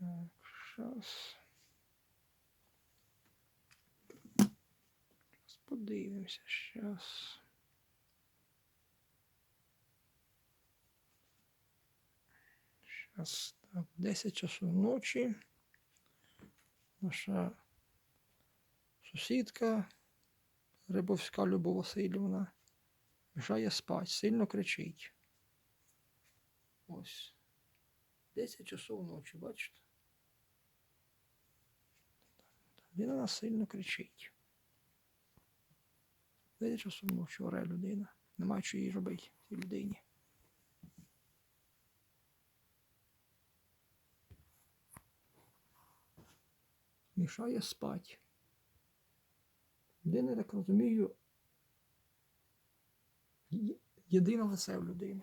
Так, щас. Щас Подивимося, щас. Щас так, 10 часов ночі. Наша сусідка Рибовська Любов Васильівна мішає спать, сильно кричить. Ось. 10 часов ночі, бачите? Людина нас сильно кричить. 10 часов ночі оре людина. Немає що їй робити цій людині. Мішає спать. Людина, я так розумію, є- єдине лице в людини.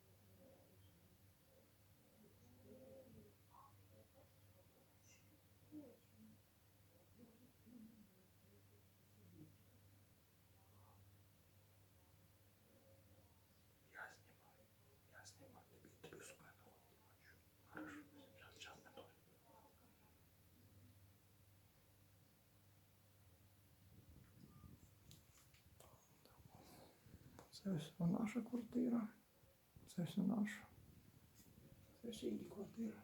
Це ось наша квартира. Це все наша. Це ще її квартира.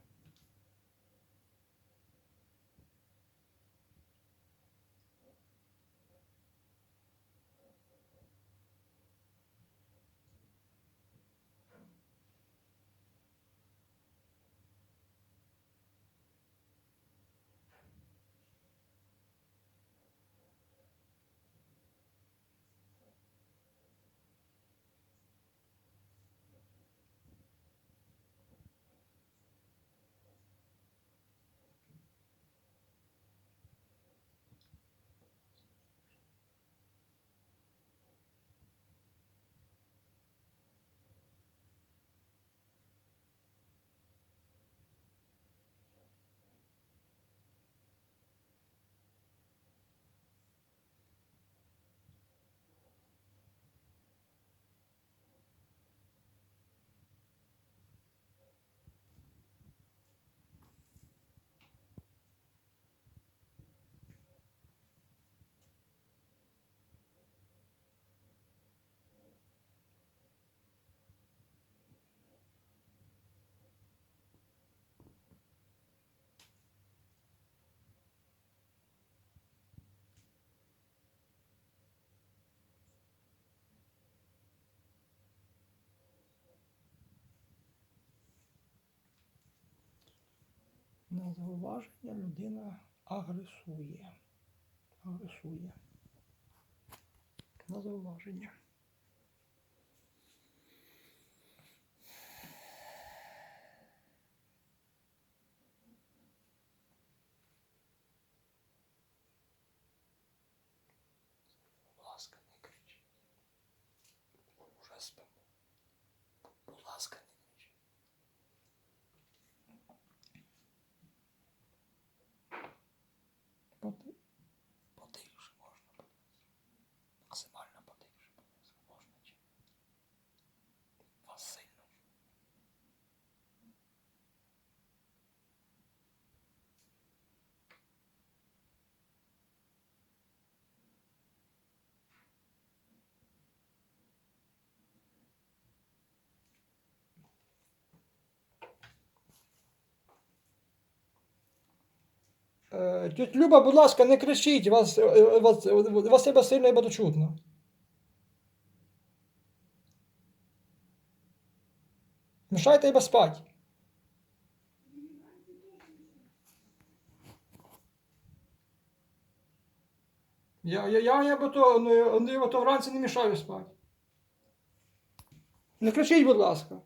На зауваження людина агресує. Агресує. На зауваження. Ласка, не кричіть. Уже спимо. Будь ласка, не кричіть. Поти... Потихше можна, будь ласка. Максимально потихше, будь ласка, можна чи? Вас сильно. Е, Люба, будь ласка, не кричіть, вас, е, вас, вас тебе сильно і буде чутно. Мішайте їм спать. Я, я, я, я то, ну, ну, я би то вранці не мішаю спати. Не кричіть, будь ласка.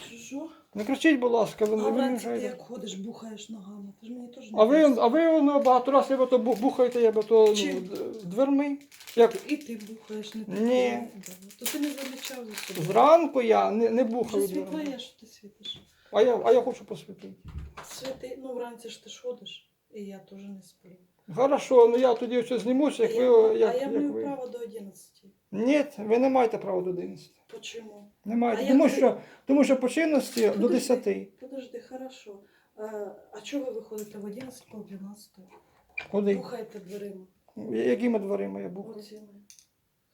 Що? Не кричіть, будь ласка, ви, А не вранці ти як ходиш, бухаєш ногами. Ти ж мені теж не А ви, а ви ну, багато разів я то бу- бухаєте, я би то ну, Чим? дверми. Як І ти бухаєш, не Ні. То ти не замічав за собою. зранку я не, не Вже бухаю світло дверми. є, що ти світиш. А я, а я хочу посвітити. Світи, ну вранці ж ти ж ходиш, і я теж не сплю. Хорошо, ну я тоді все знімуся, як а я, ви. Як, а я як маю ви. право до 11. Ні, ви не маєте права до 11. Почему? Не маєте. А Тому як що, тому що по чинності до Подожди. 10. Подожди, хорошо. А, а чого ви виходите в 11 по 12? Куди? Бухаєте дверима. Якими дверима я бухаю? Оціми.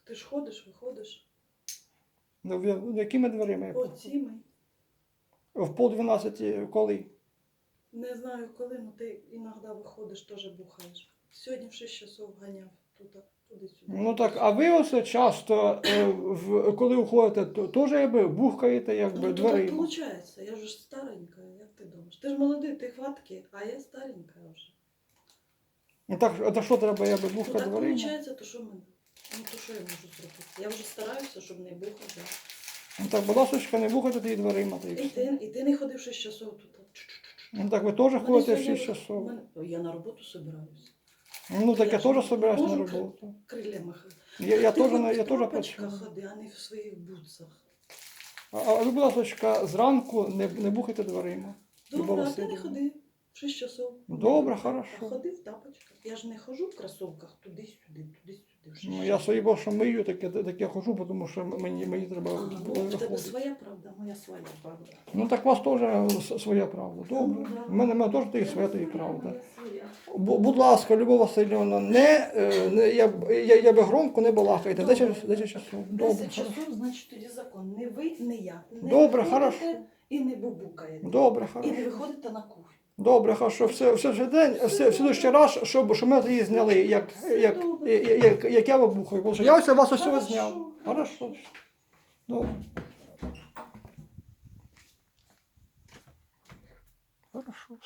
Ти ж ходиш, виходиш. Ну, в- якими дверима я бухаю? Оціми. В пол 12 коли? Не знаю коли, але ти іноді виходиш, теж бухаєш. Сьогодні в 6 часов ганяв тут, туди-сюди. Ну так, а ви оце часто, е, в, коли уходите, то теж якби бухаєте якби Ну, то так дверима. виходить, я вже ж старенька, як ти думаєш? Ти ж молодий, ти хваткий, а я старенька вже. Ну так, а то що треба якби Ну бухати так дверима? виходить, то що мене? Ну то що я можу зробити? Я вже стараюся, щоб не бухати. Ну так, будь ласочка, не бухайте тоді дверима. Та й І все. ти, і ти не ходив 6 часов тут. Ну так ви теж Мене ходите в сьогодні- 6 часов. мене- Я на роботу собираюся. Ну так я теж собираюсь на роботу. Крилля махати. Я, я теж на- я теж працюю. ходи, а не в своїх бутсах. А, а ви, будь ласка, зранку не, не бухайте дверима. Любов Добре, а ти не ходи. 6 часов. Добре, хорошо. ходи в тапочках. Я ж не хожу в кросовках туди-сюди, туди-сюди. Ну, я свої бо, мию, так я, так я хожу, тому що мені, мені треба А, ну, в тебе своя правда, моя своя правда. Ну так у вас теж своя правда. Добре. Ну, да. У мене, мене теж є своя Моя, правда. Будь ласка, Любов Васильівна, не, е, не я, я, я би громко не балакайте. Добре. 10, 10 часов. Добре, 10 часов, значить тоді закон. Не ви, не я. Не Добре, хорошо. І не бубукаєте. Добре, хорошо. І не виходите на кухню. Добре, хорошо. Все, все, все день, все, все ще раз, щоб, щоб ми її зняли, як, як, як, як, як я вибухаю. Бо я ось вас ось цього зняв. Хорошо. Добре. Хорошо.